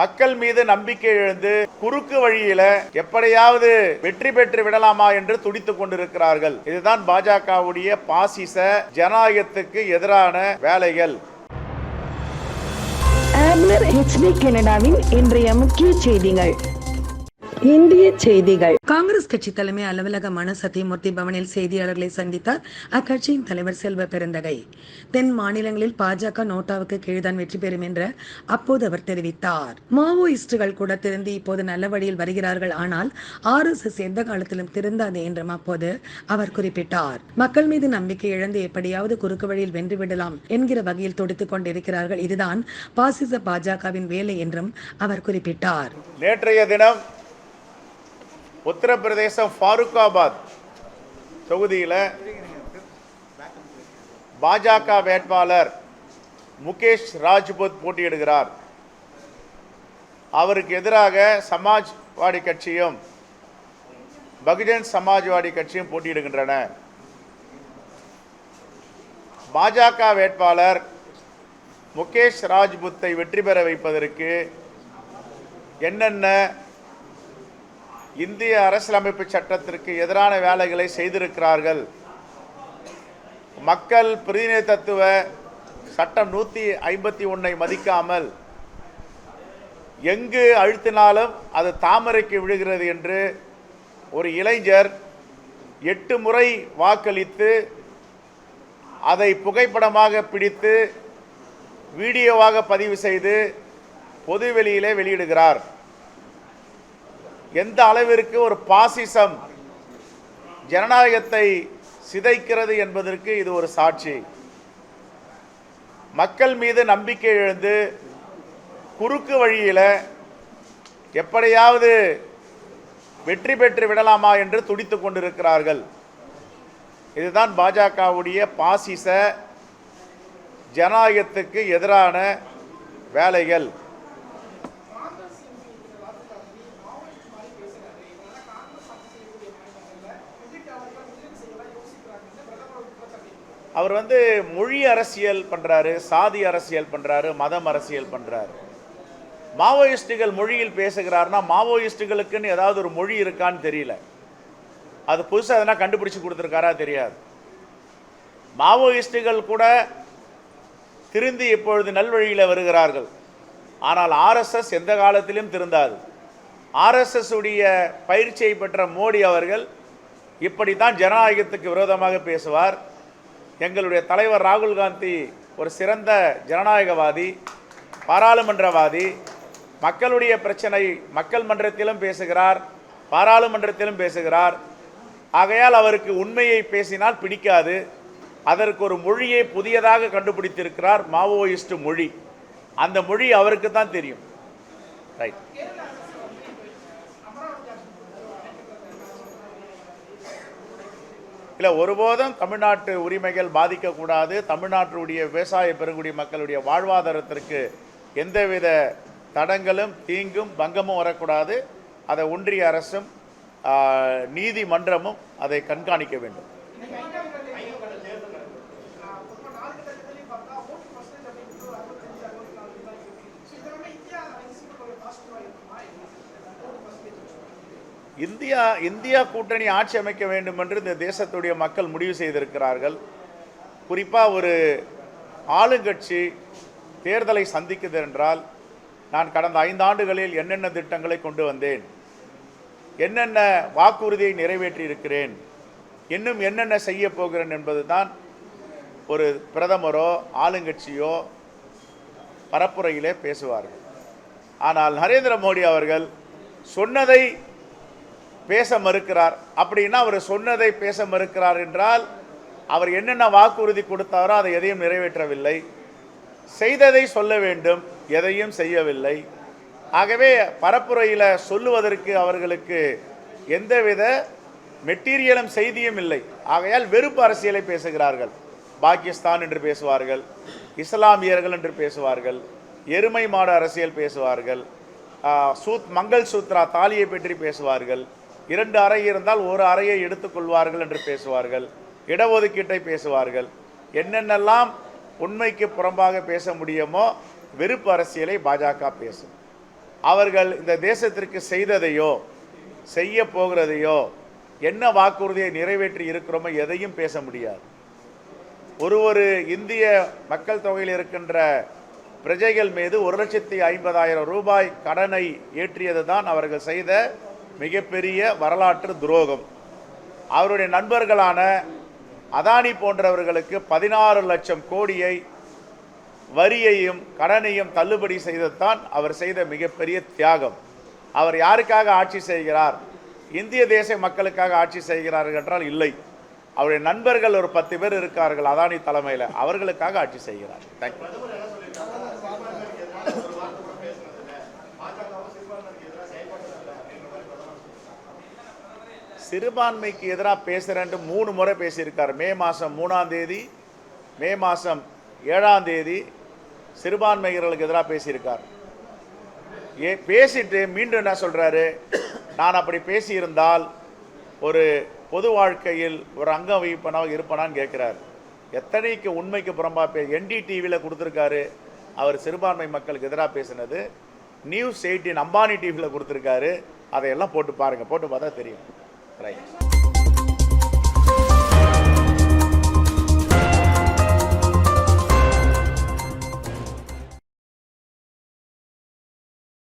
மக்கள் மீது நம்பிக்கை எழுந்து குறுக்கு வழியில எப்படியாவது வெற்றி பெற்று விடலாமா என்று துடித்துக் கொண்டிருக்கிறார்கள். இதுதான் பாஜகவுடைய பாசிச ஜனநாயகத்துக்கு எதிரான வேலைகள். ஆப்னர் ஹெச்டி கனடாவின் இன்றைய முக்கிய செய்திகள். இந்திய செய்திகள். காங்கிரஸ் கட்சி தலைமை அலுவலகமான சத்தியமூர்த்தி பவனில் செய்தியாளர்களை சந்தித்தார் அக்கட்சியின் தலைவர் செல்வ பெருந்தகை. தென் மாநிலங்களில் பாஜக நோட்டாவுக்கு கீழ்தான் வெற்றி பெறும் என்று அப்போது அவர் தெரிவித்தார். மாவோயிஸ்டுகள் கூட திருந்தி இப்போது நல்ல வழியில் வருகிறார்கள். ஆனால் ஆர் எஸ் எஸ் எந்த காலத்திலும் திருந்தாது என்றும் அப்போது அவர் குறிப்பிட்டார். மக்கள் மீது நம்பிக்கை இழந்து எப்படியாவது குறுக்கு வழியில் வென்று விடலாம் என்கிற வகையில் துடித்துக் கொண்டிருக்கிறார்கள். இதுதான் பாசிச பாஜகவின் வேலை என்றும் அவர் குறிப்பிட்டார். நேற்றைய தினம் உத்தரப்பிரதேசம் ஃபாருக்காபாத் தொகுதியில் பாஜக வேட்பாளர் முகேஷ் ராஜ்புத் போட்டியிடுகிறார். அவருக்கு எதிராக சமாஜ்வாடி கட்சியும் பகுஜன் சமாஜ்வாடி கட்சியும் போட்டியிடுகின்றன. பாஜக வேட்பாளர் முகேஷ் ராஜ்புத்தை வெற்றி பெற வைப்பதற்கு என்னென்ன இந்திய அரசியலமைப்பு சட்டத்திற்கு எதிரான வேலைகளை செய்திருக்கிறார்கள். மக்கள் பிரதிநிதித்துவ சட்டம் நூற்றி ஐம்பத்தி ஒன்றை மதிக்காமல் எங்கு அழுத்தினாலும் அது தாமரைக்கு விழுகிறது என்று ஒரு இளைஞர் எட்டு முறை வாக்களித்து அதை புகைப்படமாக பிடித்து வீடியோவாக பதிவு செய்து பொதுவெளியிலே வெளியிடுகிறார். எந்த அளவிற்கு ஒரு பாசிசம் ஜனநாயகத்தை சிதைக்கிறது என்பதற்கு இது ஒரு சாட்சி. மக்கள் மீது நம்பிக்கை எழுந்து குறுக்கு வழியில் எப்படியாவது வெற்றி பெற்று விடலாமா என்று துடித்து கொண்டிருக்கிறார்கள். இதுதான் பாஜகவுடைய பாசிச ஜனநாயகத்துக்கு எதிரான வேலைகள். அவர் வந்து மொழி அரசியல் பண்ணுறாரு சாதி அரசியல் பண்ணுறாரு மதம் அரசியல் பண்ணுறாரு மாவோயிஸ்டுகள் மொழியில் பேசுகிறார்னா மாவோயிஸ்டுகளுக்குன்னு ஏதாவது ஒரு மொழி இருக்கான்னு தெரியல. அது புதுசாக எதனா கண்டுபிடிச்சு கொடுத்துருக்காரா தெரியாது. மாவோயிஸ்டுகள் கூட திருந்தி இப்பொழுது நல்வழியில் வருகிறார்கள். ஆனால் ஆர்எஸ்எஸ் எந்த காலத்திலும் திருந்தாது. ஆர்எஸ்எஸ் உடைய பயிற்சியை பெற்ற மோடி அவர்கள் இப்படித்தான் ஜனநாயகத்துக்கு விரோதமாக பேசுவார். எங்களுடைய தலைவர் ராகுல் காந்தி ஒரு சிறந்த ஜனநாயகவாதி பாராளுமன்றவாதி மக்களுடைய பிரச்சனை மக்கள் மன்றத்திலும் பேசுகிறார் பாராளுமன்றத்திலும் பேசுகிறார். ஆகையால் அவருக்கு உண்மையை பேசினால் பிடிக்காது. அதற்கு ஒரு மொழியை புதியதாக கண்டுபிடித்திருக்கிறார் மாவோயிஸ்ட் மொழி. அந்த மொழி அவருக்கு தான் தெரியும். ரைட் இல்லை ஒருபோதும் தமிழ்நாட்டு உரிமைகள் பாதிக்கக்கூடாது. தமிழ்நாட்டுடைய விவசாய பெருங்குடி மக்களுடைய வாழ்வாதாரத்திற்கு எந்தவித தடங்களும் தீங்கும் பங்கமும் வரக்கூடாது. அதை ஒன்றிய அரசும் நீதிமன்றமும் அதை கண்காணிக்க வேண்டும். இந்தியா இந்தியா கூட்டணி ஆட்சி அமைக்க வேண்டும் என்று இந்த தேசத்துடைய மக்கள் முடிவு செய்திருக்கிறார்கள். குறிப்பாக ஒரு ஆளுங்கட்சி தேர்தலை சந்திக்குது என்றால் நான் கடந்த ஐந்து ஆண்டுகளில் என்னென்ன திட்டங்களை கொண்டு வந்தேன் என்னென்ன வாக்குறுதியை நிறைவேற்றி இருக்கிறேன் இன்னும் என்னென்ன செய்ய போகிறேன் என்பதுதான் ஒரு பிரதமரோ ஆளுங்கட்சியோ பரப்புரையிலே பேசுவார்கள். ஆனால் நரேந்திர மோடி அவர்கள் சொன்னதை பேச மறுக்கிறார். அப்படின்னா அவர் சொன்னதை பேச மறுக்கிறார் என்றால் அவர் என்னென்ன வாக்குறுதி கொடுத்தாரோ அதை எதையும் நிறைவேற்றவில்லை. செய்ததை சொல்ல வேண்டும் எதையும் செய்யவில்லை. ஆகவே பரப்புரையில் சொல்லுவதற்கு அவர்களுக்கு எந்தவித மெட்டீரியலும் செய்தியும் இல்லை. ஆகையால் வெறுப்பு அரசியலை பேசுகிறார்கள். பாகிஸ்தான் என்று பேசுவார்கள் இஸ்லாமியர்கள் என்று பேசுவார்கள் எருமை மாடு அரசியல் பேசுவார்கள் சூத் மங்கள் சூத்ரா தாலியை பற்றி பேசுவார்கள் இரண்டு அறை இருந்தால் ஒரு அறையை எடுத்துக்கொள்வார்கள் என்று பேசுவார்கள். இடஒதுக்கீட்டை பேசுவார்கள். என்னென்னலாம் உண்மைக்கு புறம்பாக பேச முடியுமோ வெறுப்பு அரசியலை பாஜக பேசும். அவர்கள் இந்த தேசத்திற்கு செய்ததையோ செய்ய போகிறதையோ என்ன வாக்குறுதியை நிறைவேற்றி இருக்கிறோமோ எதையும் பேச முடியாது. ஒரு ஒரு இந்திய மக்கள் தொகையில் இருக்கின்ற பிரஜைகள் மீது ஒரு லட்சத்தி ஐம்பதாயிரம் ரூபாய் கடனை ஏற்றியது தான் அவர்கள் செய்த மிகப்பெரிய வரலாற்று துரோகம். அவருடைய நண்பர்களான அதானி போன்றவர்களுக்கு பதினாறு லட்சம் கோடியை வரியையும் கடனையும் தள்ளுபடி செய்ததுதான் அவர் செய்த மிகப்பெரிய தியாகம். அவர் யாருக்காக ஆட்சி செய்கிறார்? இந்திய தேச மக்களுக்காக ஆட்சி செய்கிறார்கள் என்றால் இல்லை. அவருடைய நண்பர்கள் ஒரு பத்து பேர் இருக்கார்கள் அதானி தலைமையில். அவர்களுக்காக ஆட்சி செய்கிறார். தேங்க்யூ சிறுபான்மைக்கு எதிராக பேசுகிறேன்ட்டு மூணு முறை பேசியிருக்கார். மே மாதம் மூணாம் தேதி மே மாதம் ஏழாம் தேதி சிறுபான்மையினர்களுக்கு எதிராக பேசியிருக்கார். ஏ பேசிட்டு மீண்டும் என்ன சொல்கிறாரு நான் அப்படி பேசியிருந்தால் ஒரு பொது வாழ்க்கையில் ஒரு அங்கம் வகிப்பனாக இருப்பனான்னு கேட்குறாரு. எத்தனைக்கு உண்மைக்கு புறம்பா பே என்டிடிவியில் கொடுத்துருக்காரு. அவர் சிறுபான்மை மக்களுக்கு எதிராக பேசினது. நியூஸ் எயிட்டின் அம்பானி டிவியில் கொடுத்துருக்காரு. அதையெல்லாம் போட்டு பாருங்கள் போட்டு பார்த்தா தெரியும். para ele.